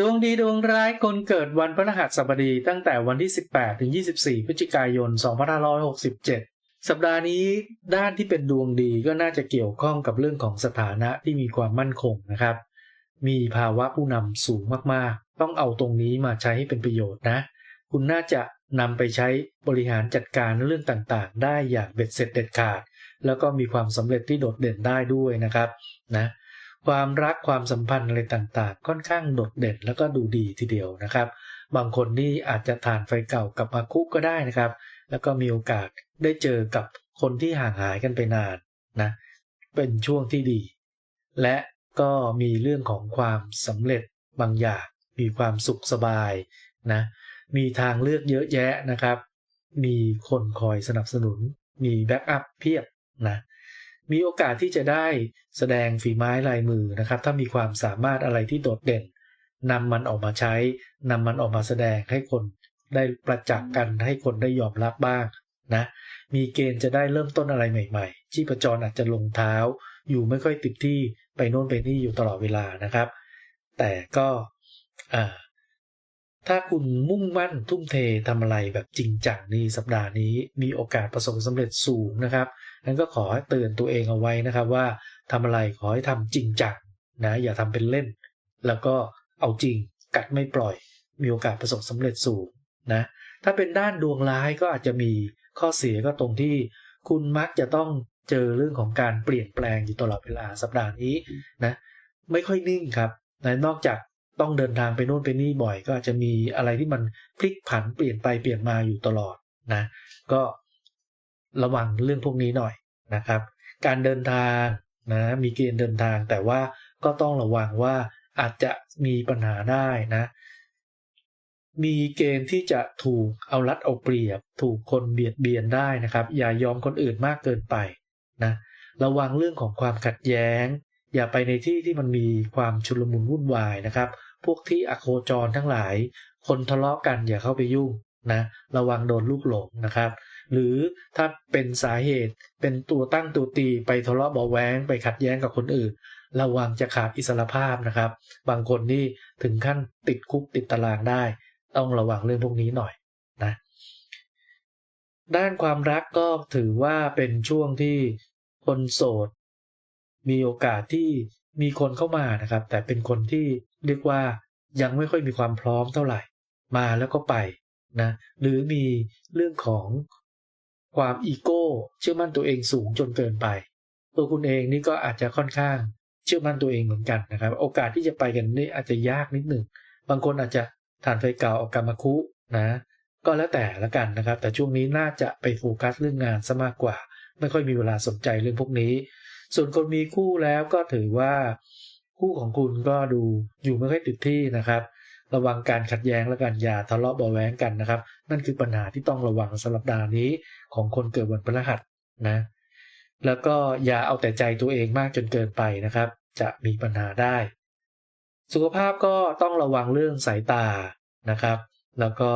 ดวงดีดวงร้ายคนเกิดวันพฤหัสบดีตั้งแต่วันที่ 18 ถึง 24 พฤศจิกายน 2567 สัปดาห์นี้ด้านที่เป็นดวงดีก็น่าจะเกี่ยวข้องกับเรื่องของสถานะที่มีความมั่นคงนะครับ มีภาวะผู้นำสูงมากๆ ต้องเอาตรงนี้มาใช้ให้เป็นประโยชน์นะ คุณน่าจะนำไปใช้บริหารจัดการเรื่องต่างๆ ได้อย่างเบ็ดเสร็จเด็ดขาด แล้วก็มีความสำเร็จที่โดดเด่นได้ด้วยนะครับนะ ความรักความสัมพันธ์อะไรต่างๆ ค่อนข้างโดดเด่นแล้วก็ดูดีทีเดียวนะครับ บางคนนี่อาจจะทานไฟเก่ากับมาคุก็ได้นะครับ แล้วก็มีโอกาสได้เจอกับคนที่ห่างหายกันไปนานนะเป็นช่วงที่ดี และก็มีเรื่องของความสำเร็จบางอย่างมีความสุขสบายนะมีทางเลือกเยอะแยะนะครับ มีคนคอยสนับสนุน มีแบ็กอัพเพียบนะ มีโอกาสที่จะได้แสดงฝีไม้ลายมือนะครับ ถ้ามีความสามารถอะไรที่โดดเด่นนำมันออกมาใช้นำมันออกมาแสดงให้คนได้ประจักษ์กันให้คนได้ยอมรับบ้างนะมีเกณฑ์จะได้เริ่มต้นอะไรใหม่ๆชีพจรอาจจะลงเท้า อยู่ไม่ค่อยติดที่ไปโน่นไปนี่อยู่ตลอดเวลานะครับ แต่ก็อ่า ถ้าคุณมุ่งมั่นทุ่มเททำอะไรแบบจริงจังนี่สัปดาห์นี้มีโอกาสประสบสำเร็จสูงนะครับนั้นก็ขอให้เตือนตัวเองเอาไว้นะครับว่าทำอะไรขอให้ทำจริงจังนะอย่าทำเป็นเล่น แล้วก็เอาจริงกัดไม่ปล่อย มีโอกาสประสบสำเร็จสูงนะถ้าเป็นด้านดวงร้ายก็อาจจะมีข้อเสียก็ตรงที่คุณมักจะต้องเจอเรื่องของการเปลี่ยนแปลงอยู่ตลอดเวลาสัปดาห์นี้นะไม่ค่อยนิ่งครับนะนอกจาก ต้องเดินทางไปโน่นไปนี่บ่อย ก็อาจจะมีอะไรที่มันพลิกผันเปลี่ยนไปเปลี่ยนมาอยู่ตลอดนะ ก็ระวังเรื่องพวกนี้หน่อยนะครับ การเดินทางนะมีเกณฑ์เดินทาง แต่ว่าก็ต้องระวังว่าอาจจะมีปัญหาได้นะ มีเกณฑ์ที่จะถูกเอารัดเอาเปรียบ ถูกคนเบียดเบียนได้นะครับ อย่ายอมคนอื่นมากเกินไปนะระวังเรื่องของความขัดแย้ง อย่าไปในที่ที่มันมีความชุลมุนวุ่นวายนะครับ พวกที่อโคจรทั้งหลาย คนทะเลาะกันอย่าเข้าไปยุ่งนะระวังโดนลูกหลงนะครับ หรือถ้าเป็นสาเหตุเป็นตัวตั้งตัวตีไปทะเลาะเบาแวงไปขัดแย้งกับคนอื่น ระวังจะขาดอิสรภาพนะครับ บางคนนี่ถึงขั้นติดคุกติดตารางได้ ต้องระวังเรื่องพวกนี้หน่อยนะด้านความรักก็ถือว่าเป็นช่วงที่คนโสด มีโอกาสที่มีคนเข้ามานะครับ แต่เป็นคนที่เรียกว่ายังไม่ค่อยมีความพร้อมเท่าไหร่ มาแล้วก็ไปนะหรือมีเรื่องของความอีโก้เชื่อมั่นตัวเองสูงจนเกินไป ตัวคุณเองนี่ก็อาจจะค่อนข้างเชื่อมั่นตัวเองเหมือนกันนะครับ โอกาสที่จะไปกันนี่อาจจะยากนิดหนึ่งบางคนอาจจะฐานไฟเก่าออกกรรมคุนะ ก็แล้วแต่ละกันนะครับ แต่ช่วงนี้น่าจะไปโฟกัสเรื่องงานซะมากกว่า ไม่ค่อยมีเวลาสนใจเรื่องพวกนี้ ส่วนคนมีคู่แล้วก็ถือว่าคู่ของคุณก็ดูอยู่ไม่ค่อยติดที่นะครับ ระวังการขัดแย้งและการอย่าทะเลาะเบาแวงกันนะครับ นั่นคือปัญหาที่ต้องระวังสำหรับดาวนี้ของคนเกิดวันพฤหัสนะ แล้วก็อย่าเอาแต่ใจตัวเองมากจนเกินไปนะครับ จะมีปัญหาได้ สุขภาพก็ต้องระวังเรื่องสายตานะครับ แล้วก็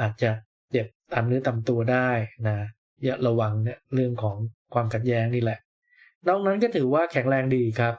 อาจจะเจ็บตามเนื้อตามตัวได้นะอย่าระวังเนี่ยเรื่องของความขัดแย้งนี่แหละ นอกนั้นก็ถือว่าแข็งแรงดีครับ